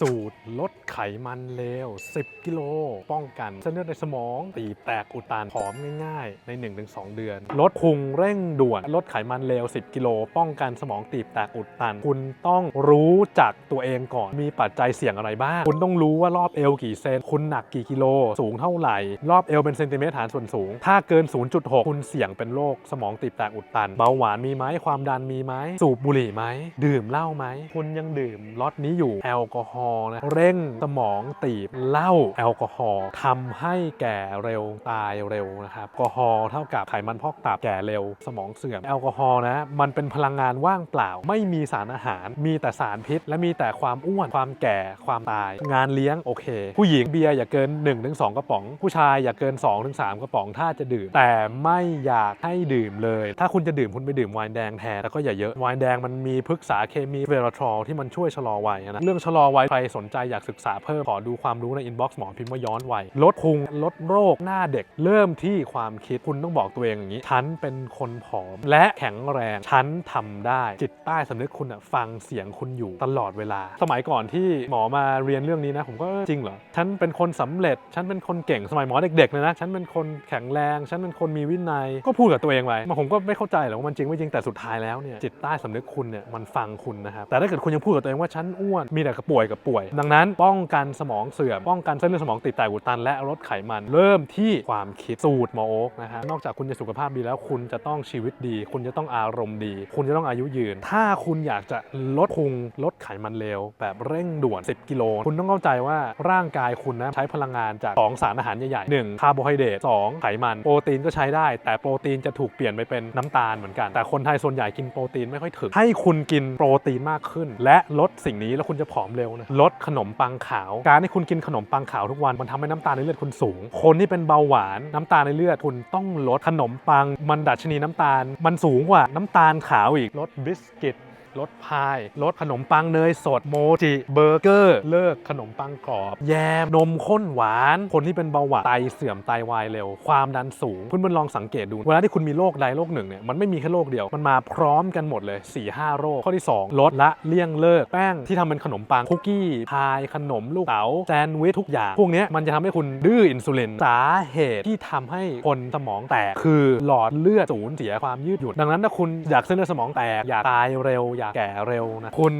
สูตรลดไขมันเลว 10 กิโล ป้องกันเส้นเลือดในสมอง ตีบแตกอุดตันผอมง่ายๆ ใน 1-2 เดือน ลดพุงเร่งด่วน ลดไขมันเลว 10 กิโล ป้องกันสมองตีบแตกอุดตัน คุณต้องรู้จักตัวเองก่อน มีปัจจัยเสี่ยงอะไรบ้าง คุณต้องรู้ว่ารอบเอวกี่เซน คุณหนักกี่กิโล สูงเท่าไหร่ รอบเอวเป็นเซนติเมตรฐานส่วนสูง ถ้าเกิน 0.6 คุณเสี่ยงเป็นโรคสมองตีบแตกอุดตัน เบาหวานมีไหม ความดันมีไหม สูบบุหรี่ไหม ดื่มเหล้าไหม คุณยังดื่มล็อตนี้อยู่ แอลกอฮอล์นะเร่งสมองตีบเหล้าแอลกอฮอล์ทำให้แก่เร็วตายเร็วนะครับแอลกอฮอล์เท่ากับไขมันพอกตับแก่เร็ว สมองเสื่อมแอลกอฮอล์นะมันเป็นพลังงานว่างเปล่า ไม่มีสารอาหาร มีแต่สารพิษ และมีแต่ความอ้วนความแก่ความตาย งานเลี้ยงโอเค ผู้หญิงเบียร์อย่าเกิน 1-2 กระป๋อง ผู้ชายอย่าเกิน 2-3 กระป๋องถ้าจะดื่ม แต่ไม่อยากให้ดื่มเลย ถ้าคุณจะดื่มคุณไปดื่มไวน์แดงแทนแล้วก็อย่าเยอะไวน์แดงมันมีพฤกษาเคมีเวลาทรอลที่มันช่วยชะลอวัยนะเรื่องชะลอวัยรสนใจอยากศึกษาเพิ่ม ขอดูความรู้ในอินบ็อกซ์หมอพิมพ์ว่าย้อนวัยลดพุงลดโรคหน้าเด็ก เริ่มที่ความคิดคุณต้องบอกตัวเองอย่างนี้ ฉันเป็นคนผอม และแข็งแรง ฉันทำได้ จิตใต้สำนึกคุณอะฟังเสียงคุณอยู่ตลอดเวลา สมัยก่อนที่หมอมาเรียนเรื่องนี้นะ ผมก็จริงเหรอ ฉันเป็นคนสำเร็จ ฉันเป็นคนเก่ง สมัยหมอเด็กๆเลยนะ ฉันเป็นคนแข็งแรง ฉันเป็นคนมีวินัย ก็พูดกับตัวเองไว้ผมก็ไม่เข้าใจหรอกว่ามันจริงไม่จริง แต่สุดท้ายแล้วเนี่ย จิตใต้สำนึกคุณเนี่ย มันฟังคุณนะครับ แต่ถ้าเกิดคุณยังพูดกับตัวเองว่าฉันอ้วน มีแต่กระป่วยกับป่วย ดังนั้นป้องกันสมองเสื่อมป้องกันเส้นเลือดสมองตีบแตกอุดตัน และลดไขมัน เริ่มที่ความคิดสูตรหมอโอ๊กนะฮะนอกจากคุณจะสุขภาพดีแล้วคุณจะต้องชีวิตดี คุณจะต้องอารมณ์ดี คุณจะต้องอายุยืน ถ้าคุณอยากจะลดพุงลดไขมันเลวแบบเร่งด่วน 10 กิโล คุณต้องเข้าใจว่าร่างกายคุณนะใช้พลังงานจาก 2 สารอาหารใหญ่ๆ 1. คาร์โบไฮเดรต 2. ไขมันโปรตีนก็ใช้ได้ แต่โปรตีนจะถูกเปลี่ยนไปเป็นน้ำตาลเหมือนกัน แต่คนไทยส่วนใหญ่กินโปรตีนไม่ค่อยถึงให้คุณกินโปรตีนมากขึ้น และลดสิ่งนี้แล้วคุณจะผอมเร็วนะลดขนมปังขาว การที่คุณกินขนมปังขาวทุกวันมันทำให้น้ำตาลในเลือดคุณสูง คนที่เป็นเบาหวานน้ำตาลในเลือดคุณต้องลดขนมปัง มันดัชนีน้ำตาล มันสูงกว่าน้ำตาลขาวอีกลดบิสกิต ลดพาย ลดขนมปังเนยสดโมจิเบอร์เกอร์ เลิกขนมปังกรอบ แยมนมข้นหวาน คนที่เป็นเบาหวานไตเสื่อมไตวายเร็ว ความดันสูงคุณมันลองสังเกตดู เวลาที่คุณมีโรคใดโรคหนึ่งเนี่ยมันไม่มีแค่โรคเดียวมันมาพร้อมกันหมดเลย4 5โรคข้อที่ 2 ลดละเลี่ยงเลิกแป้งที่ทำเป็นขนมปังคุกกี้พายขนมลูกเต๋าแซนด์วิชทุกอย่าง พวกนี้มันจะทำให้คุณดื้ออินซูลินสาเหตุที่ทำให้คนสมองแตกคือหลอดเลือดสูญเสียความยืดหยุ่นดังนั้นถ้าคุณอยากเส้นเลือดสมองแตกอยากตายเร็วอยากแก่เร็วนะคุณ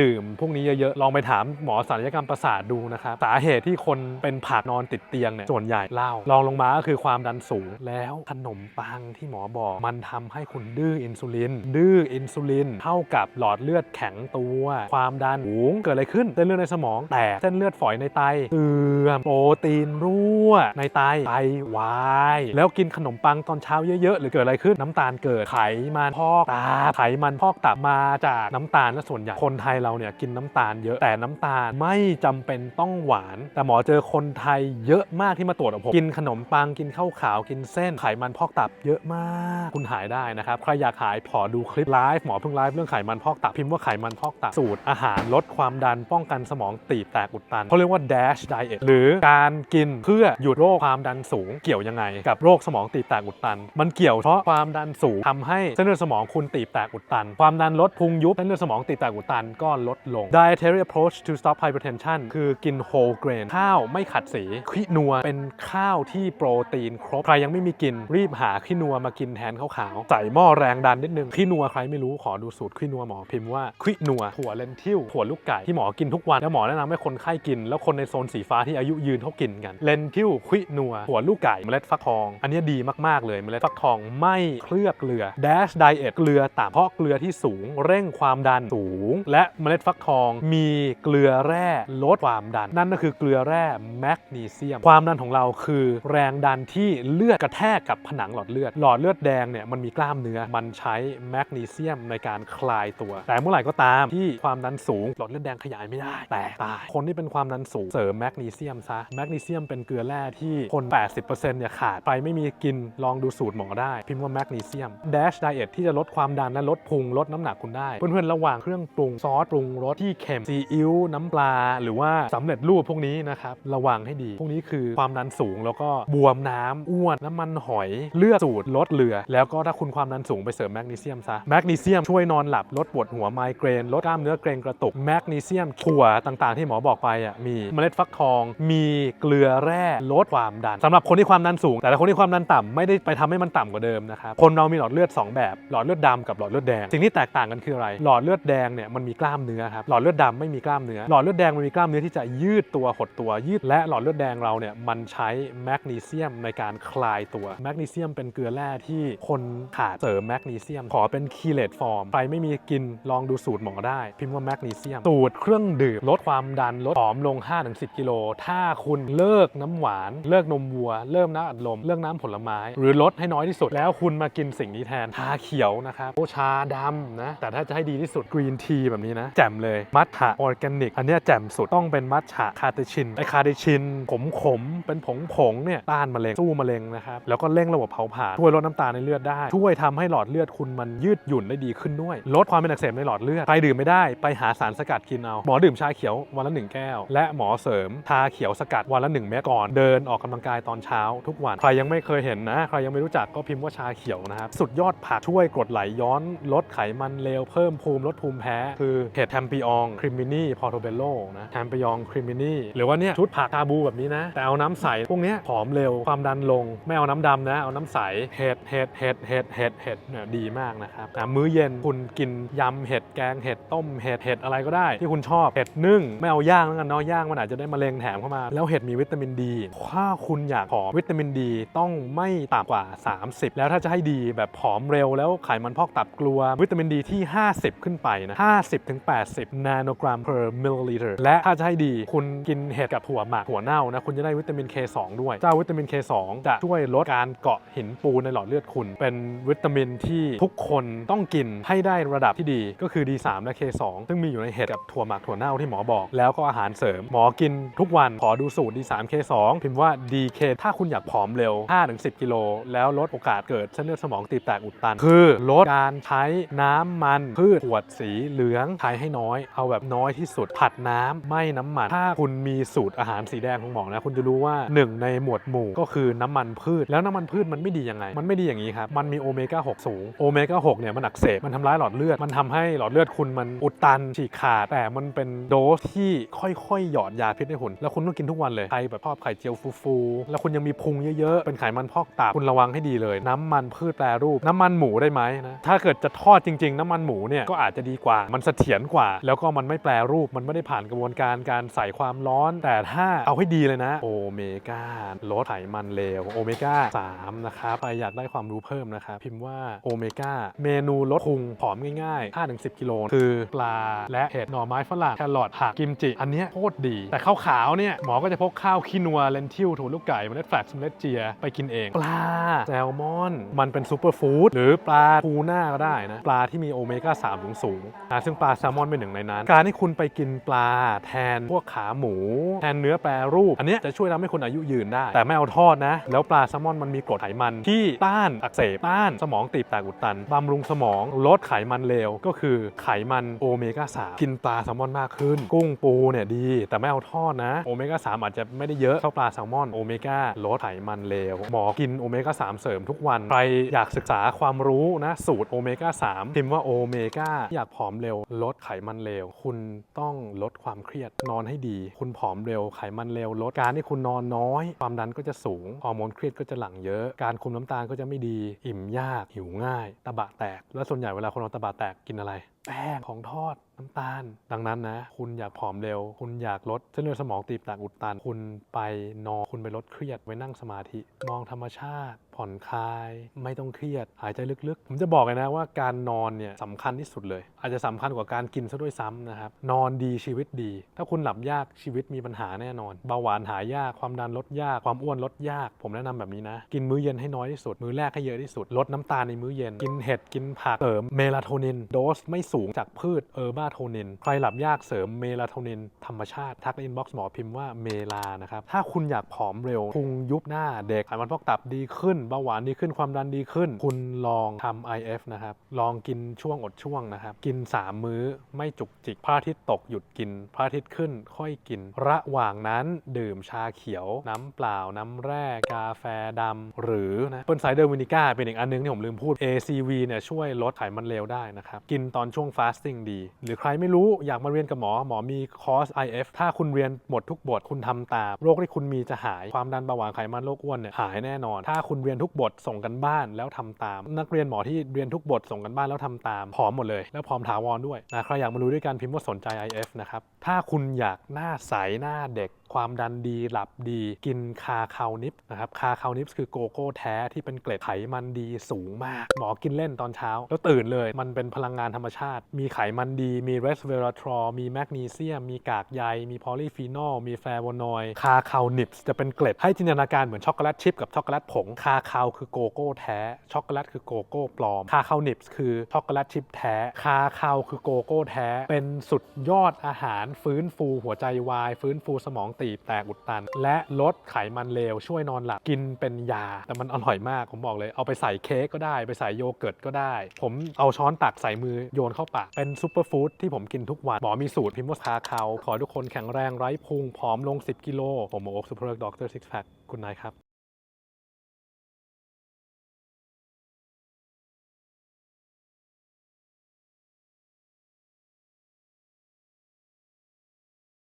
ดื่มพวกนี้เยอะๆ ลองไปถามหมอศัลยกรรมประสาทดูนะครับ สาเหตุที่คนเป็นผักนอนติดเตียงเนี่ยส่วนใหญ่เหล้าลองลงมาก็คือความดันสูงแล้วขนมปังที่หมอบอก มันทำให้คุณดื้ออินซูลิน ดื้ออินซูลิน เท่ากับหลอดเลือดแข็งตัว ความดันสูงเกิดอะไรขึ้นเส้นเลือดในสมองแตกเส้นเลือดฝอยในไตเสื่อมโปรตีนรั่ว ในไตไตวาย แล้วกินขนมปังตอนเช้าเยอะๆ หรือเกิดอะไรขึ้นน้ำตาลเกิดไขมันพอกตับไขมันพอกตับมาจากน้ำตาลและส่วนใหญ่คนไทยเราเนี่ยกินน้ำตาลเยอะแต่น้ำตาลไม่จำเป็นต้องหวาน แต่หมอเจอคนไทยเยอะมากที่มาตรวจกับผมกินขนมปังกินข้าวขาวกินเส้นไขมันพอกตับเยอะมากคุณหายได้นะครับใครอยากหายขอดูคลิปไลฟ์หมอเพิ่งไลฟ์เรื่องไขมันพอกตับพิมพ์ว่าไขมันพอกตับสูตรอาหารลดความดันป้องกันสมองตีบแตกอุดตันเขาเรียกว่า dash diet หรือการกินเพื่อหยุดโรคความดันสูง เกี่ยวยังไง กับโรคสมองตีบแตกอุดตัน มันเกี่ยวเพราะความดันสูงทำให้เส้นเลือดสมองคุณตีบแตกอุดตัน ความดันลดพุงยุบเส้นเลือดสมองตีบแตกอุดตันก็ลดลง dietary approach to stop hypertension คือกิน whole grain ข้าวไม่ขัดสีคินัวเป็นข้าวที่โปรตีนครบ ใครยังไม่มีกินรีบหาคินัวมากินแทนข้าวขาวใส่หม้อแรงดันนิดนึงคินัวใครไม่รู้ขอดูสูตรคินัวหมอพิมพ์ว่าคินัวถั่วเลนทิลถั่วลูกไก่ที่หมอกินทุกวันแล้วหมอแนะนำให้คนไข้กิน แล้วคนในโซนสีฟ้าที่อายุยืนเขากินกันเลนทิลคินัวถั่วลูกไก่เมล็ดฟักทอง อันนี้ดีมากๆเลยเมล็ดฟักทองไม่เคลือบเกลือ dash diet เกลือต่ำเพราะเกลือที่สูงเร่งความดันสูง และเมล็ดฟักทองมีเกลือแร่ลดความดัน นั่นก็คือเกลือแร่แมกนีเซียม ความดันของเราคือแรงดันที่เลือดกระแทกกับผนังหลอดเลือด หลอดเลือดแดงเนี่ยมันมีกล้ามเนื้อ มันใช้แมกนีเซียมในการคลายตัว แต่เมื่อไหร่ก็ตามที่ความดันสูง หลอดเลือดแดงขยายไม่ได้ แตกตาย คนที่เป็นความดันสูงเสริมแมกนีเซียมซะ แมกนีเซียมเป็นเกลือแร่ที่คน 80%เนี่ยขาดใครไม่มีกิน ลองดูสูตรหมอได้ พิมพ์ว่าแมกนีเซียม Dash Diet ที่จะลดความดันและลดพุงลดน้ำหนักคุณได้เพื่อนๆระหว่างเครื่องปรุงซอสปรุงรสที่เค็มซีอิ๊วน้ำปลา หรือว่าสำเร็จรูปพวกนี้นะครับระวังให้ดี พวกนี้คือความดันสูงแล้วก็บวมน้ำอ้วนน้ำมันหอยเลือดสูดลดเหลือ แล้วก็ถ้าคุณความดันสูงไปเสริมแมกนีเซียมซะแมกนีเซียมช่วยนอนหลับลดปวดหัวไมเกรนลดกล้ามเนื้อเกรงกระตุกแมกนีเซียมถั่วต่างๆ ที่หมอบอกไปอะมีเมล็ดฟักทอง มีเกลือแร่ลดความดันสำหรับคนที่ความดันสูง แต่ถ้าคนที่ความดันต่ำไม่ได้ไปทำให้มันต่ำกว่าเดิมนะครับคนเรามีหลอดเลือดสองแบบหลอดเลือดดำกับหลอดเลือดแดงสิ่งที่แตกต่างกันคืออะไร หลอดเลือดแดงเนี่ยมันมีกล้ามเนื้อครับ หลอดเลือดดำไม่มีกล้ามเนื้อ หลอดเลือดแดงมันมีกล้ามเนื้อที่จะยืดตัวหดตัวยืด และหลอดเลือดแดงเราเนี่ยมันใช้แมกนีเซียมในการคลายตัว แมกนีเซียมเป็นเกลือแร่ที่คนขาดเสริมแมกนีเซียม ขอเป็นคีเลตฟอร์ม ใครไม่มีกินลองดูสูตรหมอได้ พิมพ์ว่าแมกนีเซียม สูตรเครื่องดื่มลดความดันลดผอมลง 5-10 กิโล ถ้าคุณเลิกน้ำหวาน เลิกนมวัว เริ่มน้ำอัดลม เลิกน้ำผลไม้ หรือลดให้น้อยที่สุด แล้วคุณมากินสิ่งนี้แทนชาเขียวนะครับโอชาดำนะ แต่ถ้าจะให้ดีที่สุดกรีนทีแบบนี้นะ แจ่มเลย มัทฉะออร์แกนิก อันนี้แจ่มสุดต้องเป็นมัทฉะคาเตชินไอคาเตชินขมขมๆเป็นผงผงๆเนี่ยต้านมะเร็งสู้มะเร็งนะครับแล้วก็เร่งระบบเผาผลาญช่วยลดน้ำตาลในเลือดได้ ช่วยทำให้หลอดเลือดคุณมันยืดหยุ่นได้ดีขึ้นด้วย ลดความเป็นอักเสบในหลอดเลือดใครดื่มไม่ได้ไปหาสารสกัดกินเอาหมอดื่มชาเขียววันละหนึ่งแก้ว และหมอเสริมชาเขียวสกัดวันละหนึ่งเม็ดก่อนเดินออกกำลังกายตอนเช้าทุกวันใครยังไม่เคยเห็นนะใครยังไม่รู้จักก็พิมพ์ว่าชาเขียวนะครับสุดยอดผักช่วยกรดไหลย้อนลดไขมันเลวเพมภูมิลดภูมิแพ้ คือเห็ดแทมปิอองคริมินีพอร์โตเบโลนะแทมปิอองคริมินีหรือว่าเนี่ยชุดผักชาบูแบบนี้นะ แต่เอาน้ำใส พวกเนี้ยผอมเร็วความดันลง ไม่เอาน้ำดำนะ เอาน้ำใสเห็ดเห็ดเห็ดเห็ดเห็ดเห็ดเนี่ยดีมากนะครับอะมื้อเย็นคุณกินยำเห็ดแกงเห็ดต้มเห็ดเห็ดอะไรก็ได้ ที่คุณชอบเห็ดนึ่งไม่เอาย่างแล้วกันเนาะย่างมันอาจจะได้มะเร็งแถมเข้ามา แล้วเห็ดมีวิตามินดีถ้าคุณอยากผอมวิตามินดีต้องไม่ต่ำกว่า 30 แล้วถ้าจะให้ดีแบบผอมเร็วแล้วไขมันพอกตับกลัว วิตามินดีที่50 ขึ้นไปนะ 50ถึง80 นาโนกรัม per milliliter และถ้าจะให้ดี คุณกินเห็ดกับถั่วหมักถั่วเน่านะ คุณจะได้วิตามิน K2 ด้วย เจ้าวิตามิน K2 จะช่วยลดการเกาะหินปูนในหลอดเลือดคุณ เป็นวิตามินที่ทุกคนต้องกินให้ได้ระดับที่ดี ก็คือ D3 และ K2 ซึ่งมีอยู่ในเห็ดกับถั่วหมักถั่วเน่าที่หมอบอก แล้วก็อาหารเสริม หมอกินทุกวัน ขอดูสูตร D3 K2 พิมพ์ว่า DK ถ้าคุณอยากผอมเร็ว 5-10 กิโล แล้วลดโอกาสเกิดเส้นเลือดสมองตีบแตกอุดตัน คือลดการใช้น้ำมันพืชขวดสีเหลืองใช้ให้น้อย เอาแบบน้อยที่สุด ผัดน้ำไม่น้ำมัน ถ้าคุณมีสูตรอาหารสีแดงของหมอนะ คุณจะรู้ว่า 1 ในหมวดหมู่ก็คือน้ำมันพืช แล้วน้ำมันพืชมันไม่ดียังไง มันไม่ดีอย่างนี้ครับ มันมีโอเมก้า 6 สูง โอเมก้า 6 เนี่ยมันอักเสบ มันทำร้ายหลอดเลือด มันทำให้หลอดเลือดคุณมันอุดตันฉีกขาด แต่มันเป็นโดสที่ค่อยๆ หยอดยาพิษให้หุ่นแล้วคุณต้องกินทุกวันเลย ใครแบบชอบไข่เจียวฟูๆ แล้วคุณยังมีพุงเยอะๆ เป็นไขมันพอกตับคุณระวังให้ดีเลย น้ำมันพืชแปรรูปน้ำมันหมูได้ไหมนะ ถ้าเกิดจะทอดจริง ๆ น้ำมันหมูเนี่ยก็อาจจะดีกว่า มันเสถียรกว่า แล้วก็มันไม่แปรรูป มันไม่ได้ผ่านกระบวนการการใส่ความร้อน แต่ถ้าเอาให้ดีเลยนะ โอเมก้าลดไขมันเลว โอเมก้า3นะครับ ใครอยากได้ความรู้เพิ่มนะครับ พิมพ์ว่าโอเมก้า เมนูลดพุงผอมง่ายๆ 5-10 กิโล คือปลาและเห็ด หน่อไม้ฝรั่ง แครอท ผัก กิมจิ อันนี้โคตรดี แต่ข้าวขาวเนี่ย หมอก็จะพกข้าวคีนัว เลนทิลถั่วลูกไก่ เมล็ดแฟลกซ์เมล็ดเจีย ไปกินเอง ปลา แซลมอน มันเป็นซูเปอร์ฟู้ด หรือปลาทูน่าก็ได้นะ ปลาที่มีโอเมก้า3สูงสูงๆนะซึ่งปลาแซลมอนเป็นหนึ่งในนั้น การที่คุณไปกินปลาแทนพวกขาหมู แทนเนื้อแปรรูป อันนี้จะช่วยทำให้คุณอายุยืนได้ แต่ไม่เอาทอดนะ แล้วปลาแซลมอนมันมีกรดไขมันที่ต้านอักเสบต้านสมองตีบแตกอุดตันบำรุงสมองลดไขมันเลวก็คือไขมันโอเมก้า3กินปลาแซลมอนมากขึ้น กุ้งปูเนี่ยดี แต่ไม่เอาทอดนะโอเมก้า3อาจจะไม่ได้เยอะเท่าปลาแซลมอนโอเมก้าลดไขมันเลวหมอกินโอเมก้า3เสริมทุกวันใครอยากศึกษาความรู้นะสูตรโอเมก้า3พิมพ์ว่าโอเมก้าอยากผอมเร็ว ลดไขมันเลวคุณต้องลดความเครียดนอนให้ดี คุณผอมเร็ว ไขมันเร็ว ลดการที่คุณนอนน้อย ความดันก็จะสูงฮอร์โมนเครียดก็จะหลั่งเยอะ การคุมน้ำตาลก็จะไม่ดี อิ่มยาก หิวง่าย ตะบะแตก แล้วส่วนใหญ่เวลาคนเราตะบะแตกกินอะไรแป้งของทอดน้ำตาล ดังนั้นนะ คุณอยากผอมเร็ว คุณอยากลดเส้นเลือดสมองตีบแตกอุดตัน คุณไปนอน คุณไปลดเครียดไว้นั่งสมาธิ มองธรรมชาติ ผ่อนคลาย ไม่ต้องเครียด หายใจลึกๆ ผมจะบอกเลยนะว่าการนอนเนี่ยสำคัญที่สุดเลย อาจจะสำคัญกว่าการกินซะด้วยซ้ำนะครับ นอนดีชีวิตดี ถ้าคุณหลับยากชีวิตมีปัญหาแน่นอน เบาหวานหายาก ความดันลดยาก ความอ้วนลดยาก ผมแนะนำแบบนี้นะ กินมื้อเย็นให้น้อยที่สุด มื้อแรกให้เยอะที่สุด ลดน้ำตาลในมื้อเย็น กินเห็ด กินผัก เสริมเมลาโทนิน โดสไม่สูงจากพืชเออร์บาโทนิน ใครหลับยากเสริมเมลาโทนินธรรมชาติ ทักในอินบ็อกซ์หมอพิมพ์ว่าเมลา นะครับ ถ้าคุณอยากผอมเร็วพุงยุบหน้าเด็กไขมันพอกตับดีขึ้นเบาหวานดีขึ้นความดันดีขึ้น คุณลองทำ IF นะครับ ลองกินช่วงอดช่วงนะครับ กิน 3 มื้อไม่จุกจิกพระอาทิตย์ตกหยุดกินพระอาทิตย์ขึ้น ค่อยกิน ระหว่างนั้นดื่มชาเขียว น้ำเปล่าน้ำแร่กาแฟดำหรือนะเปิ้ลไซเดอร์วินิก้าเป็นอีกอันนึงที่ผมลืมพูด ACV เนี่ยช่วยลดไขมันเลวได้นะครับกินตอนช่วงฟาสติ้งดี หรือใครไม่รู้อยากมาเรียนกับหมอหมอมีคอร์ส IF ถ้าคุณเรียนหมดทุกบทคุณทำตามโรคที่คุณมีจะหายความดันเบาหวานไขมันโรคอ้วนเนี่ยหายแน่นอน ถ้าคุณเรียนทุกบทส่งกันบ้านแล้วทำตาม นักเรียนหมอที่เรียนทุกบทส่งกันบ้านแล้วทำตามพร้อมหมดเลย แล้วพร้อมถาวรด้วยนะใครอยากมารู้ด้วยการพิมพ์ว่าสนใจ IF นะครับถ้าคุณอยากหน้าใสหน้าเด็ก ความดันดีหลับดี กินคาคาวนิปนะครับคาคาวนิปคือโกโก้แท้ที่เป็นเกล็ดไขมันดีสูงมาก หมอกินเล่นตอนเช้า แล้วตื่นเลย มันเป็นพลังงานธรรมชาติ มีไขมันดี มีเรสเวอร์ทรอมีแมกนีเซียม มีกากใย มีพอลีฟีนอล มีแฟโวนอยด์คาคาวนิปจะเป็นเกล็ดให้จินตนาการเหมือนช็อกโกแลตชิพกับช็อกโกแลตผงคาคาวคือโกโก้แท้ช็อกโกแลตคือโกโก้ปลอมคาคาวนิปคือช็อกโกแลตชิพแท้คาคาวคือโกโก้แท้ เป็นสุดยอดอาหารฟื้นฟูหัวใจวายฟื้นฟูสมองตีบแตกอุดตัน และลดไขมันเลวช่วยนอนหลับกินเป็นยา แต่มันอร่อยมากผมบอกเลยเอาไปใส่เค้กก็ได้ ไปใส่โยเกิร์ตก็ได้ ผมเอาช้อนตักใส่มือโยนเข้าปากเป็นซูเปอร์ฟู้ดที่ผมกินทุกวัน หมอมีสูตรพิมพ์ว่าคาคาขอทุกคนแข็งแรงไร้พุงผอมลง 10 กิโลผมโอ๊คซูเปอร์ด็อกเตอร์ซิกแพคคุณนายครับ